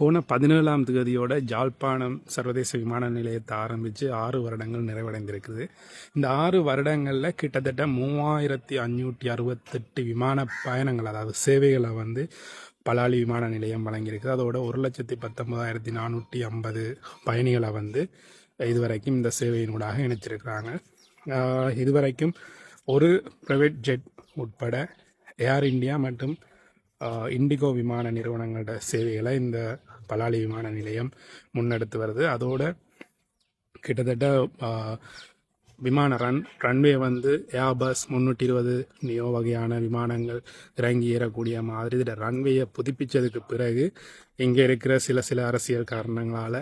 போன பதினேழாம் தேதியோட ஜாழ்ப்பாணம் சர்வதேச விமான நிலையத்தை ஆரம்பித்து ஆறு வருடங்கள் நிறைவடைந்திருக்குது. இந்த ஆறு வருடங்களில் கிட்டத்தட்ட மூவாயிரத்தி அஞ்சூற்றி அறுபத்தெட்டு விமான பயணங்கள் அதாவது சேவைகளை வந்து பலாலி விமான நிலையம் வழங்கியிருக்குது. அதோட ஒரு லட்சத்தி பத்தொன்பதாயிரத்தி நானூற்றி ஐம்பது பயணிகளை வந்து இதுவரைக்கும் இந்த சேவையினூடாக இணைச்சிருக்கிறாங்க. இதுவரைக்கும் ஒரு ப்ரைவேட் ஜெட் உட்பட ஏர் இந்தியா மற்றும் இண்டிகோ விமான நிறுவனங்களோட சேவைகளை இந்த பலாலி விமான நிலையம் முன்னெடுத்து வருது. அதோட கிட்டத்தட்ட விமான ரன் ரன்வே வந்து ஏர்பஸ் முந்நூற்றி இருபது நியோ வகையான விமானங்கள் இறங்கி ஏறக்கூடிய மாதிரி. இதில் ரன்வேயை புதுப்பிச்சதுக்கு பிறகு இங்கே இருக்கிற சில சில அரசியல் காரணங்களால்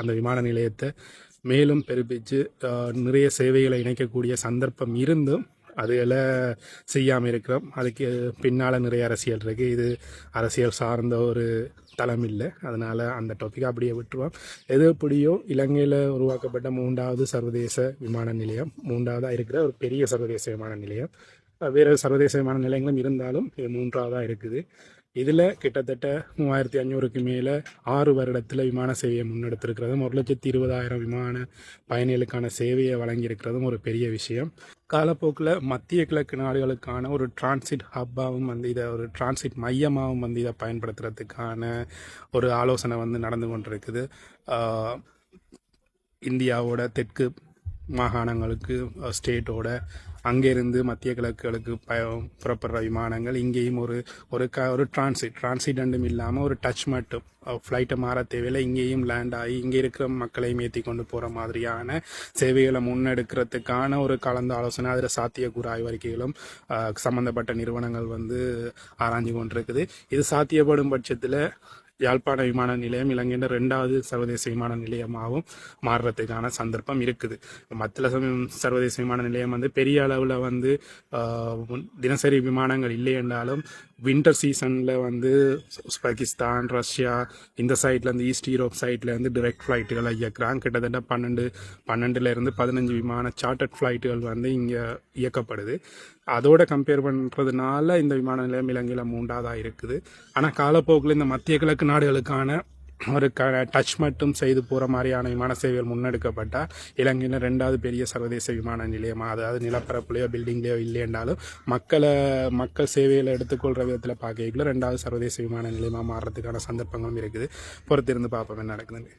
அந்த விமான நிலையத்தை மேலும் பெருப்பிச்சு நிறைய சேவைகளை இணைக்கக்கூடிய சந்தர்ப்பம் இருந்தும் அதுகளை செய்யாமல் இருக்கிறோம். அதுக்கு பின்னால் நிறைய அரசியல் இருக்குது இது அரசியல் சார்ந்த ஒரு தளம் இல்லை. அதனால் அந்த டாப்பிக்கை அப்படியே விட்டுருவோம். எது எப்படியோ இலங்கையில் உருவாக்கப்பட்ட மூன்றாவது சர்வதேச விமான நிலையம் மூன்றாவதாக இருக்கிற ஒரு பெரிய சர்வதேச விமான நிலையம். வேறு சர்வதேச விமான நிலையங்களும் இருந்தாலும் இது மூன்றாவதாக இருக்குது. இதில் கிட்டத்தட்ட மூவாயிரத்தி அஞ்சூறுக்கு மேலே ஆறு வருடத்தில் விமான சேவையை முன்னெடுத்திருக்கிறதும் ஒரு லட்சத்தி இருபதாயிரம் விமான பயணிகளுக்கான சேவையை வழங்கியிருக்கிறதும் ஒரு பெரிய விஷயம். காலப்போக்கில் மத்திய கிழக்கு நாடுகளுக்கான ஒரு டிரான்சிட் ஹப்பாகவும் வந்து இதை ஒரு டிரான்சிட் மையமாகவும் வந்து இதை பயன்படுத்துறதுக்கான ஒரு ஆலோசனை வந்து நடந்து கொண்டிருக்குது. இந்தியாவோட தெற்கு மாகாணங்களுக்கு ஸ்டேட்டோட அங்கேருந்து மத்திய கிழக்குகளுக்கு ப புறப்படுற விமானங்கள் இங்கேயும் ஒரு ஒரு க ஒரு டிரான்சிட் டிரான்சிடண்டும் இல்லாமல் ஒரு டச் மட்டும். ஃப்ளைட்டை மாற தேவையில்லை. இங்கேயும் லேண்ட் ஆகி இங்கே இருக்கிற மக்களையும் ஏற்றி கொண்டு போகிற மாதிரியான சேவைகளை முன்னெடுக்கிறதுக்கான ஒரு கலந்து ஆலோசனை அதில் சாத்தியக்கூறு ஆய்வறிக்கைகளும் சம்மந்தப்பட்ட நிறுவனங்கள் வந்து ஆராய்ஞ்சு கொண்டிருக்குது. இது சாத்தியப்படும் பட்சத்தில் யாழ்ப்பாண விமான நிலையம் இலங்கையின் ரெண்டாவது சர்வதேச விமான நிலையமாகவும் மாறுறதுக்கான சந்தர்ப்பம் இருக்குது. மத்தில சமயம் சர்வதேச விமான நிலையம் வந்து பெரிய அளவில் வந்து ஆஹ், தினசரி விமானங்கள் இல்லை என்றாலும் வின்டர் சீசனில் வந்து பாகிஸ்தான் ரஷ்யா இந்த சைட்லேருந்து ஈஸ்ட் யூரோப் சைட்லேருந்து டிரெக்ட் ஃப்ளைட்டுகளை இயக்குறாங்க. கிட்டத்தட்ட பன்னெண்டு பன்னெண்டுலேருந்து பதினஞ்சு விமான சார்ட்டர்ட் ஃப்ளைட்டுகள் வந்து இங்கே இயக்கப்படுது. அதோட கம்பேர் பண்ணுறதுனால இந்த விமான நிலையம் இலங்கையில் மூன்றாவதாக இருக்குது. ஆனால் காலப்போக்கில் இந்த மத்திய கிழக்கு நாடுகளுக்கான ஒரு க டச் மட்டும் செய்து போகிற மாதிரியான விமான சேவைகள் முன்னெடுக்கப்பட்டால் இலங்கையில் ரெண்டாவது பெரிய சர்வதேச விமான நிலையமாக அதாவது நிலப்பரப்புலையோ பில்டிங்லேயோ இல்லையென்றாலும் மக்களை மக்கள் சேவையில் எடுத்துக்கொள்கிற விதத்தில் பார்க்கல ரெண்டாவது சர்வதேச விமான நிலையமாக மாறுறதுக்கான சந்தர்ப்பங்களும் இருக்குது. பொறுத்திருந்து பார்ப்போம் என்ன நடக்குதுன்னு.